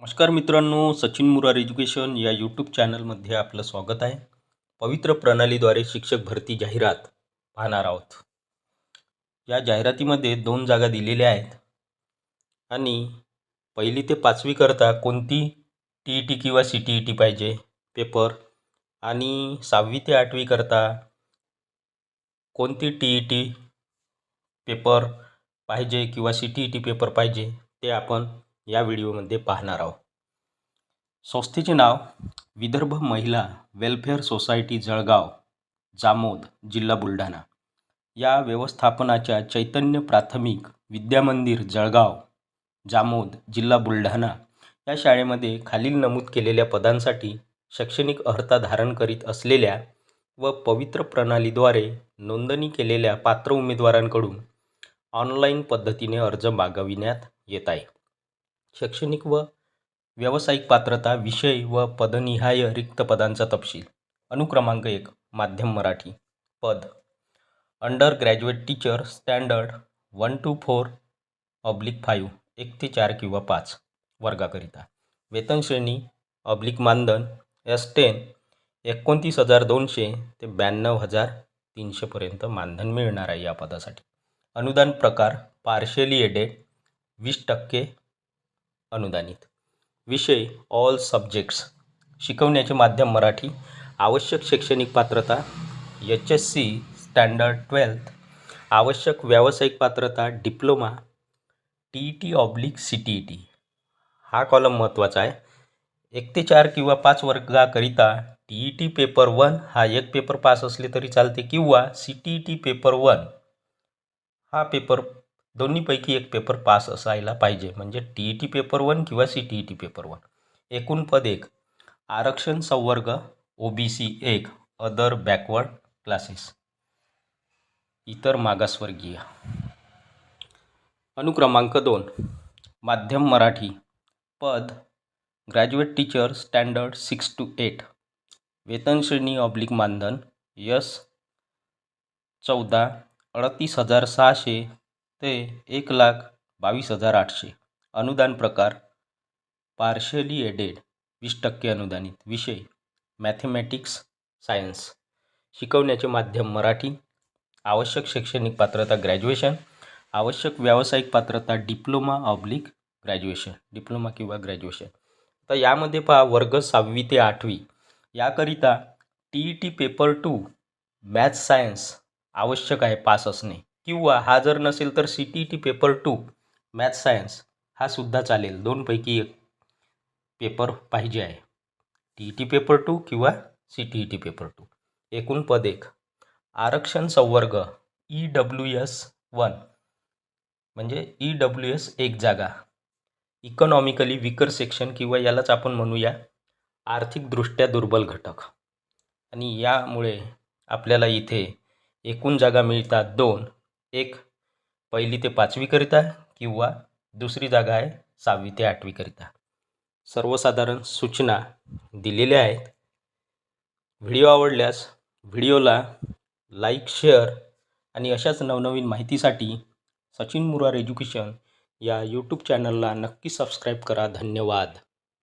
नमस्कार मित्रांनो सचिन मुरार एज्युकेशन या यूट्यूब चॅनलमध्ये आपलं स्वागत आहे. पवित्र प्रणालीद्वारे शिक्षक भरती जाहिरात पाहणार आहोत. या जाहिरातीमध्ये दोन जागा दिलेल्या आहेत. आणि पहिली ते पाचवी करता कोणती? टी ई टी किंवा सी टी ई टी पाहिजे पेपर आणि सहावी ते आठवी करता कोणती टी ई टी पेपर पाहिजे किंवा C T E T paper पाहिजे ते आपण या व्हिडिओमध्ये पाहणार आहोत. संस्थेचे नाव विदर्भ महिला वेलफेअर सोसायटी जळगाव जामोद जिल्हा बुलढाणा. या व्यवस्थापनाच्या चैतन्य प्राथमिक विद्यामंदिर जळगाव जामोद जिल्हा बुलढाणा या शाळेमध्ये खालील नमूद केलेल्या पदांसाठी शैक्षणिक अर्हता धारण करीत असलेल्या व पवित्र प्रणालीद्वारे नोंदणी केलेल्या पात्र उमेदवारांकडून ऑनलाईन पद्धतीने अर्ज मागविण्यात येत आहे. शैक्षणिक व व्यावसायिक पात्रता विषय व पदनिहाय रिक्त पदांचा तपशील. अनुक्रमांक एक माध्यम मराठी. पद. Under graduate teacher standard one two four oblique five एक ते चार किंवा पाच वर्गाकरिता. वेतन श्रेणी ऑब्लिक मानधन एस टेन एकोणतीस हजार दोनशे ते ब्याण्णव हजार तीनशेपर्यंत मानधन मिळणार आहे या पदासाठी. अनुदान प्रकार पार्शली एडेड वीस टक्के अनुदानित. विषय ऑल सब्जेक्ट्स शिकवण्याचे माध्यम मराठी. आवश्यक शैक्षणिक पात्रता H S C standard twelfth आवश्यक व्यावसायिक पात्रता diploma T E T oblique C T E T हा कॉलम महत्त्वाचा आहे. एक ते चार किंवा पाच वर्गाकरिता T E T paper one हा एक पेपर पास असले तरी चालते किंवा C T E T paper one हा पेपर दोन्हीपैकी एक पेपर पास असायला पाहिजे. म्हणजे T E T paper one किंवा C T E T paper one एकूण पद एक. आरक्षण संवर्ग ओ बी सी एक. अदर बॅकवर्ड क्लासेस इतर मागासवर्गीय. अनुक्रमांक दोन. माध्यम मराठी. पद graduate teacher standard six to eight वेतन श्रेणी ऑब्लिक मानधन यस चौदा अडतीस हजार सहाशे ते एक लाख बावीस हजार आठशे. अनुदान प्रकार पार्शियली एडेड वीस टक्के अनुदानित. विषय मॅथेमॅटिक्स सायन्स. शिकवण्याचे माध्यम मराठी. आवश्यक शैक्षणिक पात्रता ग्रॅज्युएशन. आवश्यक व्यावसायिक पात्रता डिप्लोमा ऑब्लिक ग्रॅज्युएशन. डिप्लोमा किंवा ग्रॅज्युएशन. तर यामध्ये पहा वर्ग सहावी ते आठवी. याकरिता T E T paper two maths science आवश्यक आहे पास असणे. किंवा हा जर नसेल तर C T E T paper two maths science हा सुद्धा चालेल. दोनपैकी एक पेपर पाहिजे आहे. T E T paper two किंवा C T E T paper two एकूण पद एक. आरक्षण संवर्ग ई डब्ल्यू एस वन म्हणजे ई डब्ल्यू एस एक जागा. इकॉनॉमिकली विकर सेक्शन किंवा यालाच आपण म्हणूया आर्थिकदृष्ट्या दुर्बल घटक. आणि यामुळे आपल्याला इथे एकूण जागा मिळतात दोन. एक पहिली ते पाचवीकरिता किंवा दुसरी जागा आहे सहावी ते आठवीकरिता सर्वसाधारण सूचना दिलेल्या आहेत. व्हिडिओ आवडल्यास व्हिडिओला लाईक शेअर आणि अशाच नवनवीन माहितीसाठी सचिन मुरार एज्युकेशन या यूट्यूब चॅनलला नक्की सबस्क्राईब करा. धन्यवाद.